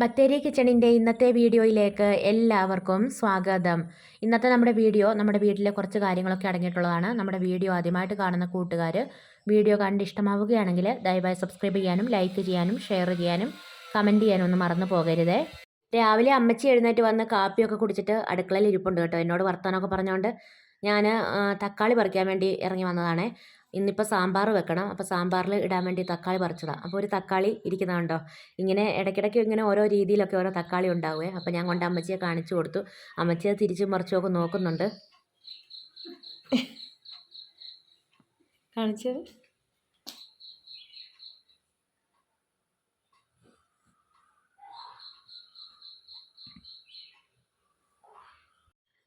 ബത്തേരി കിച്ചണിന്റെ ഇന്നത്തെ വീഡിയോയിലേക്ക് എല്ലാവർക്കും സ്വാഗതം. ഇന്നത്തെ നമ്മുടെ വീഡിയോ നമ്മുടെ വീട്ടിലെ കുറച്ച് കാര്യങ്ങളൊക്കെ അടങ്ങിയിട്ടുള്ളതാണ്. നമ്മുടെ വീഡിയോ ആദ്യമായിട്ട് കാണുന്ന കൂട്ടുകാർ വീഡിയോ കണ്ട് ഇഷ്ടമാവുകയാണെങ്കിൽ ദയവായി സബ്സ്ക്രൈബ് ചെയ്യാനും ലൈക്ക് ചെയ്യാനും ഷെയർ ചെയ്യാനും കമന്റ് ചെയ്യാനും ഒന്നും മറന്നു പോകരുതേ. രാവിലെ അമ്മച്ചി എഴുന്നേറ്റ് വന്ന് കാപ്പിയൊക്കെ കുടിച്ചിട്ട് അടുക്കളയിൽ ഇരിപ്പുണ്ട് കേട്ടോ. എന്നോട് വർത്തമാനമൊക്കെ പറഞ്ഞുകൊണ്ട് ഞാൻ തക്കാളി പറിക്കാൻ വേണ്ടി ഇറങ്ങി വന്നതാണേ. ഇന്നിപ്പോൾ സാമ്പാർ വെക്കണം. അപ്പോൾ സാമ്പാറിൽ ഇടാൻ വേണ്ടി തക്കാളി പറിച്ചതാണ് അപ്പോൾ ഒരു തക്കാളി ഇരിക്കുന്നതുണ്ടോ ഇങ്ങനെ ഇടയ്ക്കിടയ്ക്ക് ഇങ്ങനെ ഓരോ രീതിയിലൊക്കെ ഓരോ തക്കാളി ഉണ്ടാവുമേ അപ്പോൾ ഞാൻ കൊണ്ട് അമ്മച്ചിയെ കാണിച്ചു കൊടുത്തു. അമ്മച്ചി അത് തിരിച്ചും മറിച്ചും ഒക്കെ നോക്കുന്നുണ്ട്. കാണിച്ചത്?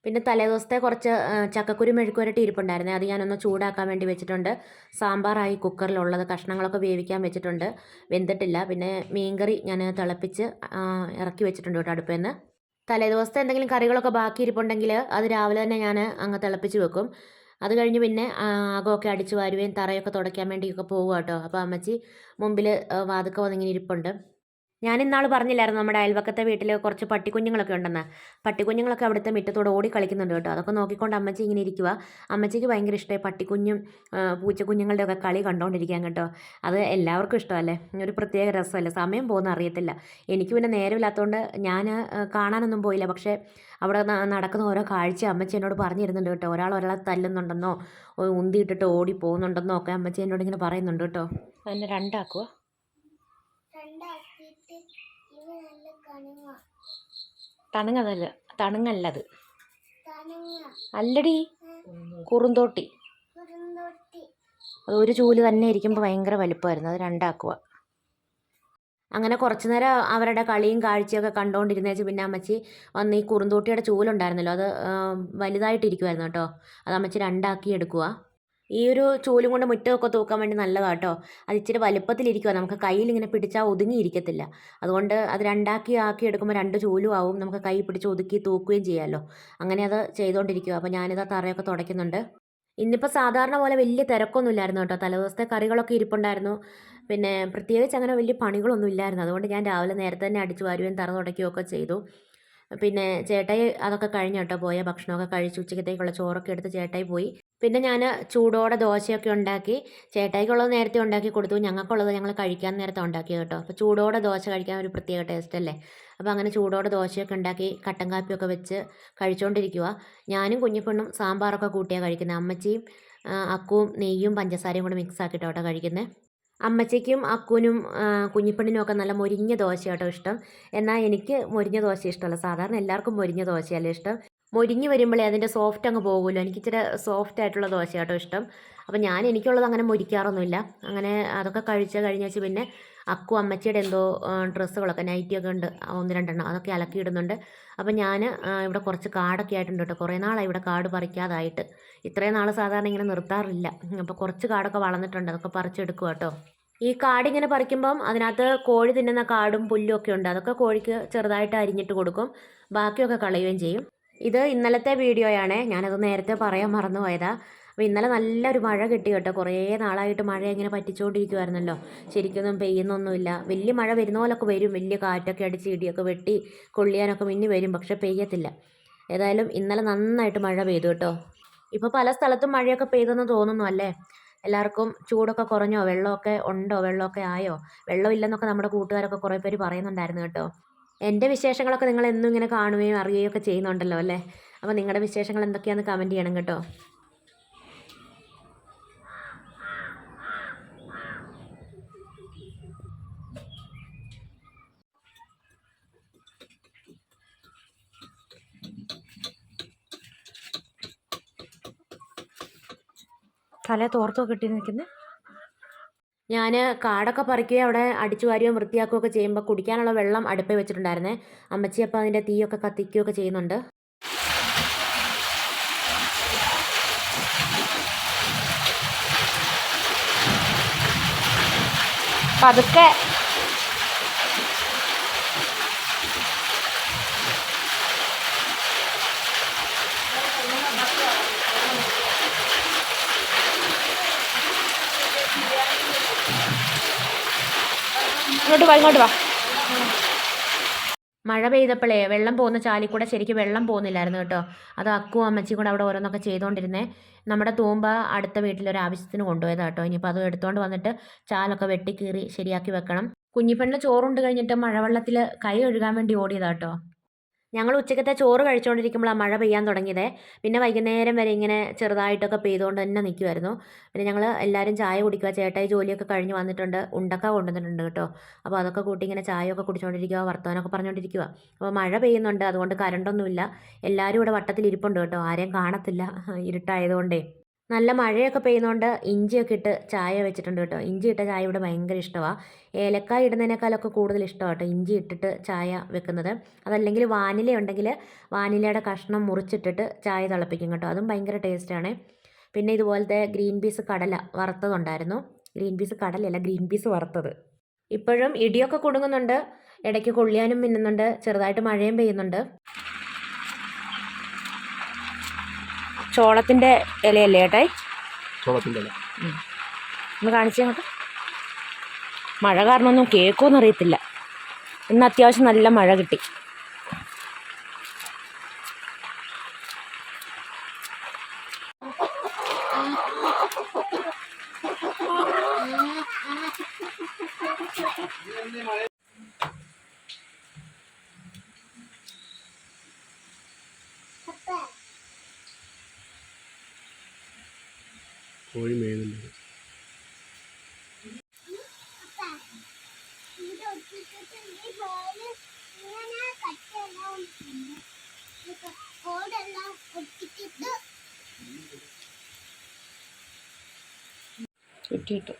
പിന്നെ തലേദിവസത്തെ കുറച്ച് ചക്കക്കുരു മെഴുക്കുവരട്ടി ഇരിപ്പുണ്ടായിരുന്നേ. അത് ഞാനൊന്ന് ചൂടാക്കാൻ വേണ്ടി വെച്ചിട്ടുണ്ട്. സാമ്പാറായി കുക്കറിലുള്ളത് കഷ്ണങ്ങളൊക്കെ വേവിക്കാൻ വെച്ചിട്ടുണ്ട്. വെന്തിട്ടില്ല. പിന്നെ മീൻകറി ഞാൻ തിളപ്പിച്ച് ഇറക്കി വെച്ചിട്ടുണ്ട് കേട്ടോ അടുപ്പിൽ നിന്ന് തലേദിവസത്തെ എന്തെങ്കിലും കറികളൊക്കെ ബാക്കി ഇരിപ്പുണ്ടെങ്കിൽ അത് രാവിലെ തന്നെ ഞാൻ അങ്ങ് തിളപ്പിച്ച് വെക്കും. അത് കഴിഞ്ഞ് പിന്നെ അകമൊക്കെ അടിച്ച് വാരുകയും തറയൊക്കെ തുടയ്ക്കാൻ വേണ്ടിയൊക്കെ പോകുക കേട്ടോ. അപ്പോൾ അമ്മച്ചി മുമ്പിൽ വാതുക്ക വന്നിങ്ങനെ ഇരിപ്പുണ്ട്. ഞാൻ ഇന്നാൾ പറഞ്ഞില്ലായിരുന്നു നമ്മുടെ അയൽവക്കത്തെ വീട്ടിൽ കുറച്ച് പട്ടിക്കുഞ്ഞുങ്ങളൊക്കെ ഉണ്ടെന്ന്. പട്ടിക്കുഞ്ഞുങ്ങളൊക്കെ അവിടുത്തെ മുറ്റത്തോട് ഓടി കളിക്കുന്നുണ്ട് കേട്ടോ. അതൊക്കെ നോക്കിക്കൊണ്ട് അമ്മച്ചി ഇങ്ങനെ ഇരിക്കുക അമ്മച്ചിക്ക് ഭയങ്കര ഇഷ്ടമായി പട്ടിക്കുഞ്ഞും പൂച്ചക്കുഞ്ഞുങ്ങളുടെ ഒക്കെ കളി കണ്ടുകൊണ്ടിരിക്കാൻ കേട്ടോ. അത് എല്ലാവർക്കും ഇഷ്ടമല്ലേ? ഒരു പ്രത്യേക രസമല്ലേ? സമയം പോകുന്ന അറിയത്തില്ല. എനിക്ക് പിന്നെ നേരമില്ലാത്തതുകൊണ്ട് ഞാൻ കാണാനൊന്നും പോയില്ല. പക്ഷേ അവിടെ നടക്കുന്ന ഓരോ കാഴ്ച അമ്മച്ചി എന്നോട് പറഞ്ഞിരുന്നുണ്ട് കേട്ടോ. ഒരാൾ ഒരാളെ തല്ലുന്നുണ്ടെന്നോ ഉന്തിയിട്ടിട്ട് ഓടി പോകുന്നുണ്ടെന്നോ ഒക്കെ അമ്മച്ചി എന്നോട് ഇങ്ങനെ പറയുന്നുണ്ട് കേട്ടോ. അതിനെ രണ്ടാക്കുക തണുങ്ങതല്ല തണുങ്ങല്ലത്. അല്ലടി കുറുന്തോട്ടി. അത് ഒരു ചൂൽ തന്നെ ഇരിക്കുമ്പോൾ ഭയങ്കര വലുപ്പമായിരുന്നു അത് രണ്ടാക്കുക അങ്ങനെ കുറച്ചു നേരം അവരുടെ കളിയും കാഴ്ചയൊക്കെ കണ്ടുകൊണ്ടിരുന്നേച്ച് പിന്നെ അമ്മച്ചി വന്ന് ഈ കുറുന്തോട്ടിയുടെ ചൂലുണ്ടായിരുന്നല്ലോ അത് വലുതായിട്ടിരിക്കുമായിരുന്നു കേട്ടോ. അത് അമ്മച്ചി രണ്ടാക്കി എടുക്കുക ഈ ഒരു ചൂലും കൊണ്ട് മുറ്റമൊക്കെ തൂക്കാൻ വേണ്ടി നല്ലതാണ് കേട്ടോ അത് ഇച്ചിരി വലുപ്പത്തിലിരിക്കുക നമുക്ക് കയ്യിൽ ഇങ്ങനെ പിടിച്ചാൽ ഒതുങ്ങിയിരിക്കത്തില്ല. അതുകൊണ്ട് അത് രണ്ടാക്കി ആക്കി എടുക്കുമ്പോൾ രണ്ട് ചൂലും ആവും. നമുക്ക് കൈ പിടിച്ച് ഒതുക്കി തൂക്കുകയും ചെയ്യാമല്ലോ അങ്ങനെ അത് ചെയ്തുകൊണ്ടിരിക്കുക അപ്പോൾ ഞാനിത് ആ തറയൊക്കെ തുടയ്ക്കുന്നുണ്ട്. ഇന്നിപ്പോൾ സാധാരണ പോലെ വലിയ തിരക്കൊന്നും ഇല്ലായിരുന്നു കേട്ടോ. തലേദിവസത്തെ കറികളൊക്കെ ഇരിപ്പുണ്ടായിരുന്നു. പിന്നെ പ്രത്യേകിച്ച് അങ്ങനെ വലിയ പണികളൊന്നും ഇല്ലായിരുന്നു. അതുകൊണ്ട് ഞാൻ രാവിലെ നേരത്തെ തന്നെ അടിച്ചു വാരുകയും തറ തുടയ്ക്കുകയൊക്കെ ചെയ്തു. പിന്നെ ചേട്ടായി അതൊക്കെ കഴിഞ്ഞ് കേട്ടോ പോയ. ഭക്ഷണമൊക്കെ കഴിച്ച് ഉച്ചക്കത്തേക്കുള്ള ചോറൊക്കെ എടുത്ത് ചേട്ടായി പോയി. പിന്നെ ഞാൻ ചൂടോടെ ദോശയൊക്കെ ഉണ്ടാക്കി ചേട്ടായിക്കുള്ളത് നേരത്തെ ഉണ്ടാക്കി കൊടുത്തു ഞങ്ങൾക്കുള്ളത് ഞങ്ങൾ കഴിക്കാൻ നേരത്തെ ഉണ്ടാക്കി കേട്ടോ. അപ്പോൾ ചൂടോടെ ദോശ കഴിക്കാൻ ഒരു പ്രത്യേക ടേസ്റ്റ് അല്ലേ? അപ്പോൾ അങ്ങനെ ചൂടോടെ ദോശയൊക്കെ ഉണ്ടാക്കി കട്ടൻ കാപ്പിയൊക്കെ വെച്ച് കഴിച്ചുകൊണ്ടിരിക്കുക ഞാനും കുഞ്ഞിപ്പെണ്ണും സാമ്പാറൊക്കെ കൂട്ടിയാണ് കഴിക്കുന്നത് അമ്മച്ചിയും അക്കുവും നെയ്യും പഞ്ചസാരയും കൂടെ മിക്സ് ആക്കിയിട്ടോ കഴിക്കുന്നത് അമ്മച്ചിക്കും അക്കുനും കുഞ്ഞിപ്പെണ്ണിനും ഒക്കെ നല്ല മൊരിഞ്ഞ ദോശ കേട്ടോ ഇഷ്ടം. എന്നാൽ എനിക്ക് മൊരിഞ്ഞ ദോശ ഇഷ്ടമല്ല. സാധാരണ എല്ലാവർക്കും മൊരിഞ്ഞ ദോശയല്ലേ ഇഷ്ടം. മൊരിഞ്ഞ് വരുമ്പോഴേ അതിന്റെ സോഫ്റ്റ് അങ്ങ് പോകുമല്ലോ എനിക്ക് ഇച്ചിരി സോഫ്റ്റ് ആയിട്ടുള്ള ദോശ കേട്ടോ ഇഷ്ടം. അപ്പം ഞാൻ എനിക്കുള്ളത് അങ്ങനെ മൊരിക്കാറൊന്നുമില്ല. അങ്ങനെ അതൊക്കെ കഴിച്ച് കഴിഞ്ഞ വെച്ച് പിന്നെ അക്കു അമ്മച്ചിയുടെ എന്തോ ഡ്രസ്സുകളൊക്കെ നൈറ്റിയൊക്കെ ഉണ്ട് ഒന്ന് രണ്ടെണ്ണം അതൊക്കെ അലക്കിയിടുന്നുണ്ട് അപ്പം ഞാൻ ഇവിടെ കുറച്ച് കാടൊക്കെ ആയിട്ടുണ്ട് കേട്ടോ. കുറേ നാളായി ഇവിടെ കാട് പറിക്കാതായിട്ട്. ഇത്രയും നാൾ സാധാരണ ഇങ്ങനെ നിർത്താറില്ല. അപ്പോൾ കുറച്ച് കാടൊക്കെ വളർന്നിട്ടുണ്ട്. അതൊക്കെ പറിച്ചെടുക്കുക കേട്ടോ. ഈ കാടിങ്ങനെ പറിക്കുമ്പം അതിനകത്ത് കോഴി തിന്നുന്ന കാടും പുല്ലും ഒക്കെ ഉണ്ട്. അതൊക്കെ കോഴിക്ക് ചെറുതായിട്ട് അരിഞ്ഞിട്ട് കൊടുക്കും. ബാക്കിയൊക്കെ കളയുകയും ചെയ്യും. ഇത് ഇന്നലത്തെ വീഡിയോയാണ്. ഞാനത് നേരത്തെ പറയാൻ മറന്നു പോയതാ അപ്പോൾ ഇന്നലെ നല്ലൊരു മഴ കിട്ടി കേട്ടോ. കുറേ നാളായിട്ട് മഴ ഇങ്ങനെ പറ്റിച്ചുകൊണ്ടിരിക്കുമായിരുന്നല്ലോ ശരിക്കൊന്നും പെയ്യുന്നൊന്നുമില്ല. വലിയ മഴ വരുന്ന പോലൊക്കെ വരും. വലിയ കാറ്റൊക്കെ അടിച്ച് ഇടിയൊക്കെ വെട്ടി കൊള്ളിയാനൊക്കെ മിന്നി വരും. പക്ഷെ പെയ്യത്തില്ല. ഏതായാലും ഇന്നലെ നന്നായിട്ട് മഴ പെയ്തു കേട്ടോ. ഇപ്പോൾ പല സ്ഥലത്തും മഴയൊക്കെ പെയ്തെന്ന് തോന്നുന്നു അല്ലേ? എല്ലാവർക്കും ചൂടൊക്കെ കുറഞ്ഞോ? വെള്ളമൊക്കെ ഉണ്ടോ? വെള്ളമൊക്കെ ആയോ? വെള്ളമില്ലെന്നൊക്കെ നമ്മുടെ കൂട്ടുകാരൊക്കെ കുറേ പേര് പറയുന്നുണ്ടായിരുന്നു കേട്ടോ. എന്റെ വിശേഷങ്ങളൊക്കെ നിങ്ങൾ എന്നും ഇങ്ങനെ കാണുകയും അറിയുകയും ഒക്കെ ചെയ്യുന്നുണ്ടല്ലോ അല്ലേ? അപ്പോൾ നിങ്ങളുടെ വിശേഷങ്ങൾ എന്തൊക്കെയാണെന്ന് കമന്റ് ചെയ്യണം കേട്ടോ. തല തോർത്തൊക്കെ ഇട്ടി നിൽക്കുന്നത് ഞാൻ കാടൊക്കെ പറിക്കുകയും അവിടെ അടിച്ചു വാരുകയും വൃത്തിയാക്കുകയൊക്കെ ചെയ്യുമ്പോൾ കുടിക്കാനുള്ള വെള്ളം അടുപ്പിൽ വെച്ചിട്ടുണ്ടായിരുന്നേ. അമ്മച്ചി അപ്പോൾ അതിന്റെ തീയൊക്കെ കത്തിക്കുകയൊക്കെ ചെയ്യുന്നുണ്ട്. പതുക്കെ. ഇങ്ങോട്ട് വാ ഇങ്ങോട്ട് വാ. മഴ പെയ്തപ്പോഴേ വെള്ളം പോകുന്ന ചാലിൽ കൂടെ ശരിക്കും വെള്ളം പോകുന്നില്ലായിരുന്നു കേട്ടോ. അത് അക്കു അമ്മച്ചി കൂടെ അവിടെ ഓരോന്നൊക്കെ ചെയ്തുകൊണ്ടിരുന്നേ നമ്മുടെ തൂമ്പ അടുത്ത വീട്ടിലൊരു ആവശ്യത്തിന് കൊണ്ടുപോയതാണ് കേട്ടോ. ഇനിയിപ്പോൾ അത് എടുത്തുകൊണ്ട് വന്നിട്ട് ചാലൊക്കെ വെട്ടിക്കീറി ശരിയാക്കി വെക്കണം. കുഞ്ഞിപ്പെണ്ണ് ചോറുണ്ട് കഴിഞ്ഞിട്ട് മഴവെള്ളത്തിൽ കൈ ഒഴുകാൻ വേണ്ടി ഓടിയതാട്ടോ ഞങ്ങൾ ഉച്ചക്കത്തെ ചോറ് കഴിച്ചുകൊണ്ടിരിക്കുമ്പോഴാണ് മഴ പെയ്യാൻ തുടങ്ങിയത്. പിന്നെ വൈകുന്നേരം വരെ ഇങ്ങനെ ചെറുതായിട്ടൊക്കെ പെയ്തുകൊണ്ട് തന്നെ നിൽക്കുമായിരുന്നു പിന്നെ ഞങ്ങൾ എല്ലാവരും ചായ കുടിക്കുക ചേട്ടായി ജോലിയൊക്കെ കഴിഞ്ഞ് വന്നിട്ടുണ്ട്. ഉണ്ടക്ക കൊണ്ടുവന്നിട്ടുണ്ട് കേട്ടോ. അപ്പോൾ അതൊക്കെ കൂട്ടി ഇങ്ങനെ ചായയൊക്കെ കുടിച്ചുകൊണ്ടിരിക്കുക വർത്തമാനമൊക്കെ പറഞ്ഞുകൊണ്ടിരിക്കുക അപ്പോൾ മഴ പെയ്യുന്നുണ്ട്. അതുകൊണ്ട് കറണ്ടൊന്നുമില്ല എല്ലാവരും ഇവിടെ വട്ടത്തിൽ ഇരിപ്പുണ്ട് കേട്ടോ. ആരെയും കാണത്തില്ല. ഇരുട്ടായതുകൊണ്ടേ. നല്ല മഴയൊക്കെ പെയ്യുന്നതുകൊണ്ട് ഇഞ്ചിയൊക്കെ ഇട്ട് ചായ വെച്ചിട്ടുണ്ട് കേട്ടോ. ഇഞ്ചി ഇട്ട ചായ ഇവിടെ ഭയങ്കര ഇഷ്ടമാണ് ഏലക്കായ ഇടുന്നതിനേക്കാളൊക്കെ കൂടുതൽ ഇഷ്ടമാണ് കേട്ടോ ഇഞ്ചി ഇട്ടിട്ട് ചായ വെക്കുന്നത്. അതല്ലെങ്കിൽ വാനില ഉണ്ടെങ്കിൽ വാനിലയുടെ കഷ്ണം മുറിച്ചിട്ടിട്ട് ചായ തിളപ്പിക്കും കേട്ടോ. അതും ഭയങ്കര ടേസ്റ്റാണ് പിന്നെ ഇതുപോലത്തെ ഗ്രീൻ പീസ് കടല വറുത്തതുണ്ടായിരുന്നു. ഗ്രീൻ പീസ് കടലല്ല ഗ്രീൻ പീസ് വറുത്തത്. ഇപ്പോഴും ഇടിയൊക്കെ കുടുങ്ങുന്നുണ്ട് ഇടയ്ക്ക് കൊള്ളിയാനും മിന്നുന്നുണ്ട്. ചെറുതായിട്ട് മഴയും പെയ്യുന്നുണ്ട്. ചോളത്തിന്റെ ഇലയല്ലേ ഏട്ടായി ചോളത്തിന്റെ ഇല. ഒന്ന് കാണിച്ചു മഴ കാരണമൊന്നും കേൾക്കുമെന്ന് അറിയത്തില്ല. ഇന്ന് അത്യാവശ്യം നല്ല മഴ കിട്ടി. കോഴി മേയുന്നുണ്ട്. കിട്ടിയിട്ടു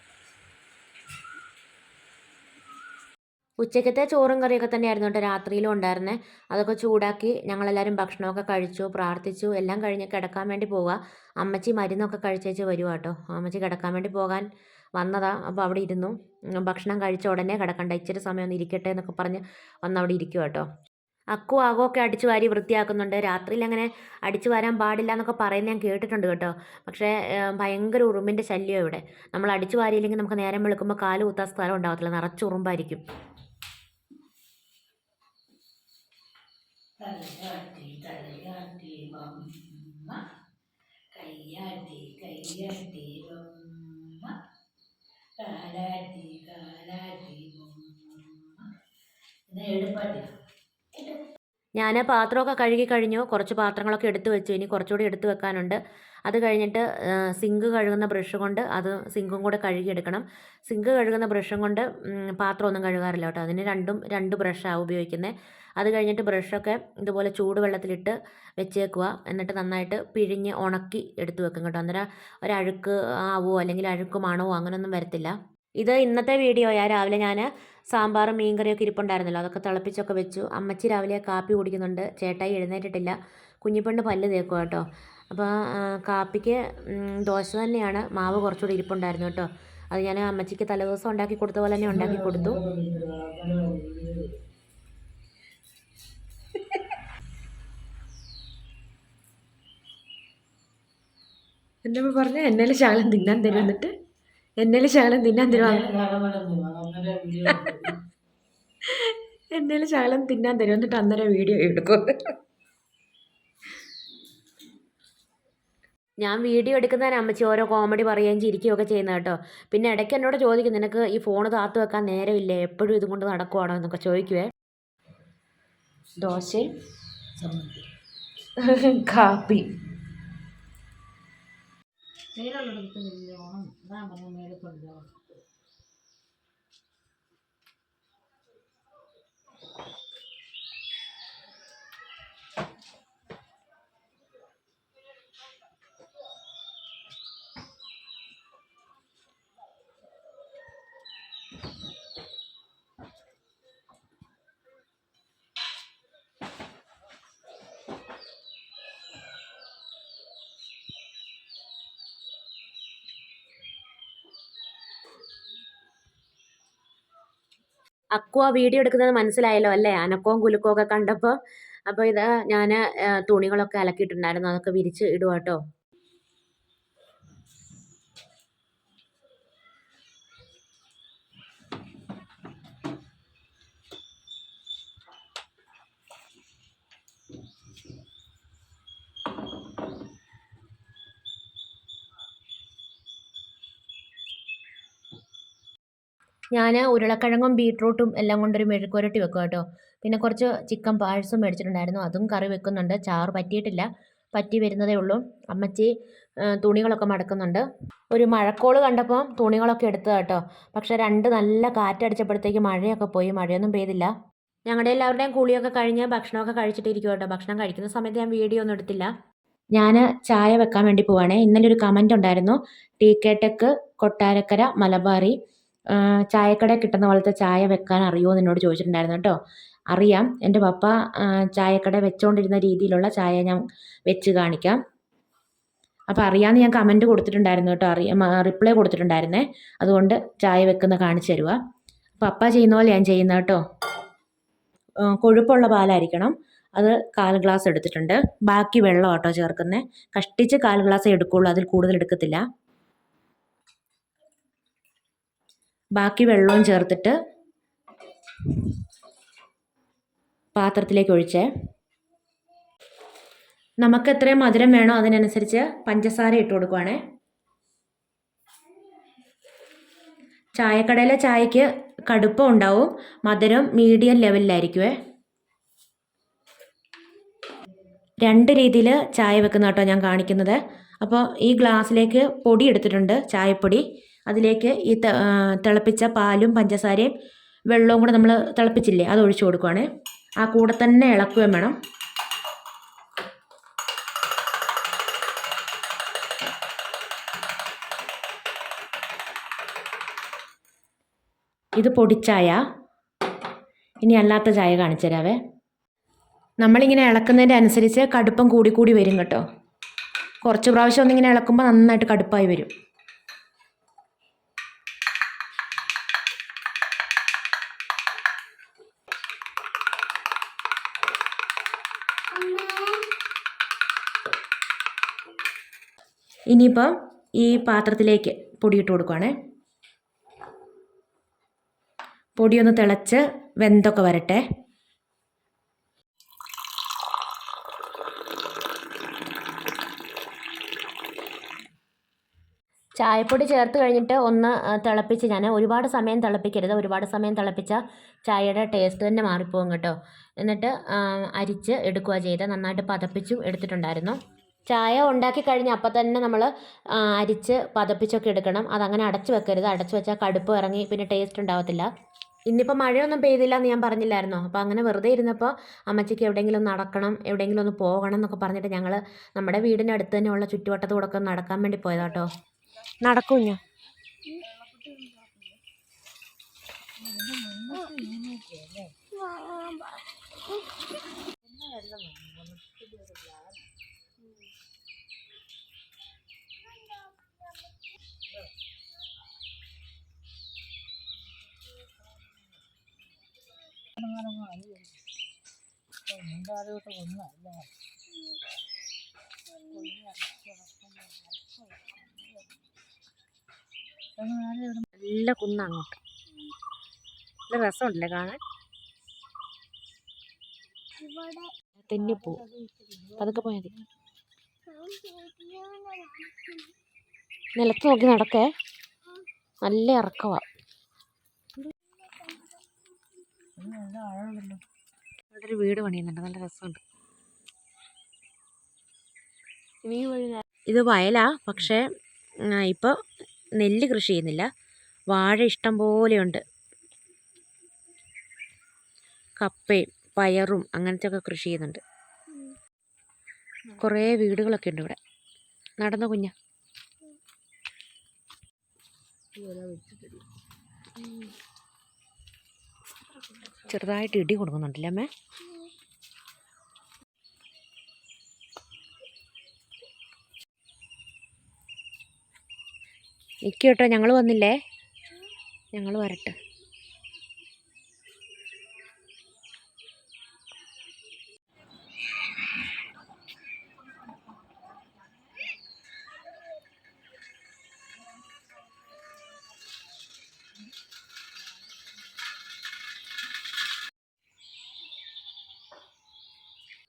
ഉച്ചക്കത്തെ ചോറും കറിയൊക്കെ തന്നെയായിരുന്നു കേട്ടോ രാത്രിയിലും ഉണ്ടായിരുന്നത് അതൊക്കെ ചൂടാക്കി ഞങ്ങളെല്ലാവരും ഭക്ഷണമൊക്കെ കഴിച്ചു പ്രാർത്ഥിച്ചു എല്ലാം കഴിഞ്ഞ് കിടക്കാൻ വേണ്ടി പോവുക അമ്മച്ചി മരുന്നൊക്കെ കഴിച്ചേച്ച് വരുവാ കേട്ടോ. അമ്മച്ചി കിടക്കാൻ വേണ്ടി പോകാൻ വന്നതാ. അപ്പോൾ അവിടെ ഇരുന്നു. ഭക്ഷണം കഴിച്ച ഉടനെ കിടക്കണ്ട ഇച്ചിരി സമയം ഒന്ന് ഇരിക്കട്ടെ എന്നൊക്കെ പറഞ്ഞ് വന്ന് അവിടെ ഇരിക്കുക കേട്ടോ. അക്കു ആകുമൊക്കെ അടിച്ചു വാരി വൃത്തിയാക്കുന്നുണ്ട്. രാത്രിയിൽ അങ്ങനെ അടിച്ചു വാരാൻ പാടില്ല എന്നൊക്കെ പറയുന്നത് ഞാൻ കേട്ടിട്ടുണ്ട് കേട്ടോ. പക്ഷേ ഭയങ്കര ഉറുമ്പിന്റെ ശല്യം ഇവിടെ. നമ്മൾ അടിച്ചു വാരിയില്ലെങ്കിൽ നമുക്ക് നേരം വെളുക്കുമ്പോൾ കാലു കുത്താൻ സ്ഥലം ഉണ്ടാകത്തില്ല നിറച്ച് ഉറുമ്പായിരിക്കും തലയാട്ടി തലയാട്ടി ബമ്മ കയ്യാട്ടി കയ്യാട്ടി ബമ്മ കാലാട്ടി കാലാട്ടി ബമ്മ ഇത് എടുപ്പാട്ടിയാ ഞാൻ പാത്രമൊക്കെ കഴുകി കഴിഞ്ഞു. കുറച്ച് പാത്രങ്ങളൊക്കെ എടുത്തു വെച്ചു. ഇനി കുറച്ചുകൂടി എടുത്തു വെക്കാനുണ്ട്. അത് കഴിഞ്ഞിട്ട് സിങ്ക് കഴുകുന്ന ബ്രഷ് കൊണ്ട് അത് സിങ്കും കൂടെ കഴുകിയെടുക്കണം. സിങ്ക് കഴുകുന്ന ബ്രഷും കൊണ്ട് പാത്രം പാത്രമൊന്നും കഴുകാറില്ല കേട്ടോ. അതിന് രണ്ടും രണ്ട് ബ്രഷാണ് ഉപയോഗിക്കുന്നത് അത് കഴിഞ്ഞിട്ട് ബ്രഷൊക്കെ ഇതുപോലെ ചൂടുവെള്ളത്തിലിട്ട് വെച്ചേക്കുക എന്നിട്ട് നന്നായിട്ട് പിഴിഞ്ഞ് ഉണക്കി എടുത്തു വെക്കും കേട്ടോ. അന്നേരം ഒരഴുക്ക് ആവോ അല്ലെങ്കിൽ അഴുക്ക് മണമോ അങ്ങനെയൊന്നും വരത്തില്ല. ഇത് ഇന്നത്തെ വീഡിയോയാ. രാവിലെ ഞാൻ സാമ്പാറും മീൻകറിയൊക്കെ ഇരിപ്പുണ്ടായിരുന്നല്ലോ. അതൊക്കെ തിളപ്പിച്ചൊക്കെ വെച്ചു. അമ്മച്ചി രാവിലെ കാപ്പി കുടിക്കുന്നുണ്ട്. ചേട്ടായി എഴുന്നേറ്റിട്ടില്ല. കുഞ്ഞിപ്പെണ്ണ് പല്ല് തേക്കുക കേട്ടോ. അപ്പോൾ കാപ്പിക്ക് ദോശ തന്നെയാണ്. മാവ് കുറച്ചുകൂടി ഇരിപ്പുണ്ടായിരുന്നു കേട്ടോ. അത് ഞാൻ അമ്മച്ചിക്ക് തലേദിവസം ഉണ്ടാക്കി കൊടുത്ത പോലെ തന്നെ ഉണ്ടാക്കി കൊടുത്തു. എന്നെ പറഞ്ഞ എന്നേലും ശകലം തിന്നാൻ തരും എന്നിട്ട് എന്നേലും ശകലം തിന്നാൻ തരും എന്നേലും ശകലം തിന്നാൻ തരും. എന്നിട്ട് അന്നേരം വീഡിയോ എടുക്കും. ഞാൻ വീഡിയോ എടുക്കുന്നതിന് അമ്മച്ചി ഓരോ കോമഡി പറയുകയും ചിരിക്കുകയൊക്കെ ചെയ്യുന്ന കേട്ടോ. പിന്നെ ഇടയ്ക്ക് എന്നോട് ചോദിക്കും നിനക്ക് ഈ ഫോൺ താത്തു വെക്കാൻ നേരമില്ലേ? എപ്പോഴും ഇതും കൊണ്ട് നടക്കുവാണോ? എന്നൊക്കെ ചോദിക്കുവേ. ദോശയും കാപ്പി. പറഞ്ഞ മേലെ കൊണ്ടുപോകണം അക്കു ആ വീഡിയോ എടുക്കുന്നത് മനസ്സിലായല്ലോ അല്ലേ? അനക്കവും കുലുക്കവും ഒക്കെ കണ്ടപ്പോൾ അപ്പോൾ ഇത് ഞാൻ തുണികളൊക്കെ അലക്കിയിട്ടുണ്ടായിരുന്നു. അതൊക്കെ വിരിച്ച് ഇടുക കേട്ടോ ഞാൻ ഉരുളക്കിഴങ്ങും ബീട്രൂട്ടും എല്ലാം കൊണ്ടൊരു മെഴുക്കുരട്ടി വെക്കും കേട്ടോ. പിന്നെ കുറച്ച് ചിക്കൻ പാഴ്സും മേടിച്ചിട്ടുണ്ടായിരുന്നു. അതും കറി വെക്കുന്നുണ്ട്. ചാറ് പറ്റിയിട്ടില്ല. പറ്റി വരുന്നതേ ഉള്ളൂ. അമ്മച്ചി തുണികളൊക്കെ മടക്കുന്നുണ്ട്. ഒരു മഴക്കോൾ കണ്ടപ്പോൾ തുണികളൊക്കെ എടുത്തത് കേട്ടോ. പക്ഷേ രണ്ട് നല്ല കാറ്റടിച്ചപ്പോഴത്തേക്ക് മഴയൊക്കെ പോയി. മഴയൊന്നും പെയ്തില്ല. ഞങ്ങളുടെ എല്ലാവരുടെയും കുളിയൊക്കെ കഴിഞ്ഞ് ഭക്ഷണമൊക്കെ കഴിച്ചിട്ടിരിക്കും കേട്ടോ. ഭക്ഷണം കഴിക്കുന്ന സമയത്ത് ഞാൻ വീഡിയോ ഒന്നും എടുത്തില്ല. ഞാൻ ചായ വെക്കാൻ വേണ്ടി പോവാണേ. ഇന്നലെ ഒരു കമന്റ് ഉണ്ടായിരുന്നു. T K tech Kottarakkara Malabari. ചായക്കടയിൽ കിട്ടുന്ന പോലത്തെ ചായ വെക്കാൻ അറിയുമോ എന്ന് എന്നോട് ചോദിച്ചിട്ടുണ്ടായിരുന്നു കേട്ടോ. അറിയാം. എന്റെ പപ്പ ചായക്കട വെച്ചുകൊണ്ടിരുന്ന രീതിയിലുള്ള ചായ ഞാൻ വെച്ച് കാണിക്കാം. അപ്പോൾ അറിയാമെന്ന് ഞാൻ കമന്റ് കൊടുത്തിട്ടുണ്ടായിരുന്നു കേട്ടോ. അറിയാം റിപ്ലൈ കൊടുത്തിട്ടുണ്ടായിരുന്നേ. അതുകൊണ്ട് ചായ വെക്കുന്ന കാണിച്ചു തരുക പപ്പ ചെയ്യുന്ന പോലെ ഞാൻ ചെയ്യുന്ന കേട്ടോ. കൊഴുപ്പുള്ള പാലായിരിക്കണം. അത് കാൽ ഗ്ലാസ് എടുത്തിട്ടുണ്ട്. ബാക്കി വെള്ളം കേട്ടോ ചേർക്കുന്നത് കഷ്ടിച്ച് കാൽ ഗ്ലാസ് എടുക്കുള്ളൂ. അതിൽ കൂടുതൽ എടുക്കത്തില്ല. ബാക്കി വെള്ളവും ചേർത്തിട്ട് പാത്രത്തിലേക്ക് ഒഴിച്ചേ നമുക്ക് എത്രയും മധുരം വേണോ അതിനനുസരിച്ച് പഞ്ചസാര ഇട്ട് കൊടുക്കുവാണേ. ചായക്കടയിലെ ചായക്ക് കടുപ്പം ഉണ്ടാവും. മധുരം മീഡിയം ലെവലിലായിരിക്കുമേ രണ്ട് രീതിയിൽ ചായ വെക്കുന്ന കേട്ടോ ഞാൻ കാണിക്കുന്നത്. അപ്പോൾ ഈ ഗ്ലാസ്സിലേക്ക് പൊടി എടുത്തിട്ടുണ്ട് ചായപ്പൊടി. അതിലേക്ക് ഈ തിളപ്പിച്ച പാലും പഞ്ചസാരയും വെള്ളവും കൂടെ നമ്മൾ തിളപ്പിച്ചില്ലേ അത് ഒഴിച്ചു കൊടുക്കുവാണ്. ആ കൂടെ തന്നെ ഇളക്കുകയും വേണം. ഇത് പൊടിച്ചായ. ഇനി അല്ലാത്ത ചായ കാണിച്ചു തരാവേ. നമ്മളിങ്ങനെ ഇളക്കുന്നതിന്റെ അനുസരിച്ച് കടുപ്പം കൂടി കൂടി വരും കേട്ടോ. കുറച്ച് പ്രാവശ്യം ഒന്നിങ്ങനെ ഇളക്കുമ്പോൾ നന്നായിട്ട് കടുപ്പായി വരും. ഇനിയിപ്പം ഈ പാത്രത്തിലേക്ക് പൊടിയിട്ട് കൊടുക്കുവാണേ. പൊടിയൊന്ന് തിളച്ച് വെന്തൊക്കെ വരട്ടെ. ചായപ്പൊടി ചേർത്ത് കഴിഞ്ഞിട്ട് ഒന്ന് തിളപ്പിച്ച് ഞാൻ ഒരുപാട് സമയം തിളപ്പിക്കരുത്. ഒരുപാട് സമയം തിളപ്പിച്ച ചായയുടെ ടേസ്റ്റ് തന്നെ മാറിപ്പോകും കേട്ടോ. എന്നിട്ട് അരിച്ച് എടുക്കുക ചെയ്ത്. നന്നായിട്ട് പതപ്പിച്ചും എടുത്തിട്ടുണ്ടായിരുന്നു. ചായ ഉണ്ടാക്കി കഴിഞ്ഞ് അപ്പം തന്നെ നമ്മൾ അരിച്ച് പതപ്പിച്ചൊക്കെ എടുക്കണം. അതങ്ങനെ അടച്ചു വെക്കരുത്. അടച്ചു വെച്ചാൽ കടുപ്പ് ഇറങ്ങി പിന്നെ ടേസ്റ്റ് ഉണ്ടാവത്തില്ല. ഇന്നിപ്പോൾ മഴയൊന്നും പെയ്തില്ല എന്ന് ഞാൻ പറഞ്ഞില്ലായിരുന്നോ? അപ്പോൾ അങ്ങനെ വെറുതെ ഇരുന്നപ്പോൾ അമ്മച്ചിക്ക് എവിടെയെങ്കിലും നടക്കണം എവിടെയെങ്കിലും ഒന്ന് പോകണം എന്നൊക്കെ പറഞ്ഞിട്ട് ഞങ്ങൾ നമ്മുടെ വീടിന്റെ അടുത്ത് തന്നെയുള്ള ചുറ്റുവട്ടത്തോടെ ഒക്കെ നടക്കാൻ വേണ്ടി പോയതാട്ടോ. നടക്കും ഞാൻ. നല്ല കുന്ന അങ്ങോട്ട്. നല്ല രസമുണ്ടല്ലേ കാണാൻ? തെന്നിപ്പൂ. പതുക്കെ പോയാൽ മതി. നിലത്ത് നോക്കി നടക്കേ. നല്ല ഇറക്കവാ അവിടെ ഒരു വീട് പണിയുന്നുണ്ട്. നല്ല രസമുണ്ട്. ഇത് വയലാ. പക്ഷേ ഇപ്പോൾ നെല്ല് കൃഷി ചെയ്യുന്നില്ല. വാഴ ഇഷ്ടം പോലെയുണ്ട് കപ്പയും പയറും അങ്ങനത്തെ ഒക്കെ കൃഷി ചെയ്യുന്നുണ്ട്. കുറേ വീടുകളൊക്കെ ഉണ്ട് ഇവിടെ. നടന്ന കുഞ്ഞ? ചെറുതായിട്ട് ഇടി കൊടുക്കുന്നുണ്ടല്ലേ അമ്മേ? നിൽക്കും ഞങ്ങൾ വന്നില്ലേ? ഞങ്ങൾ വരട്ടെ.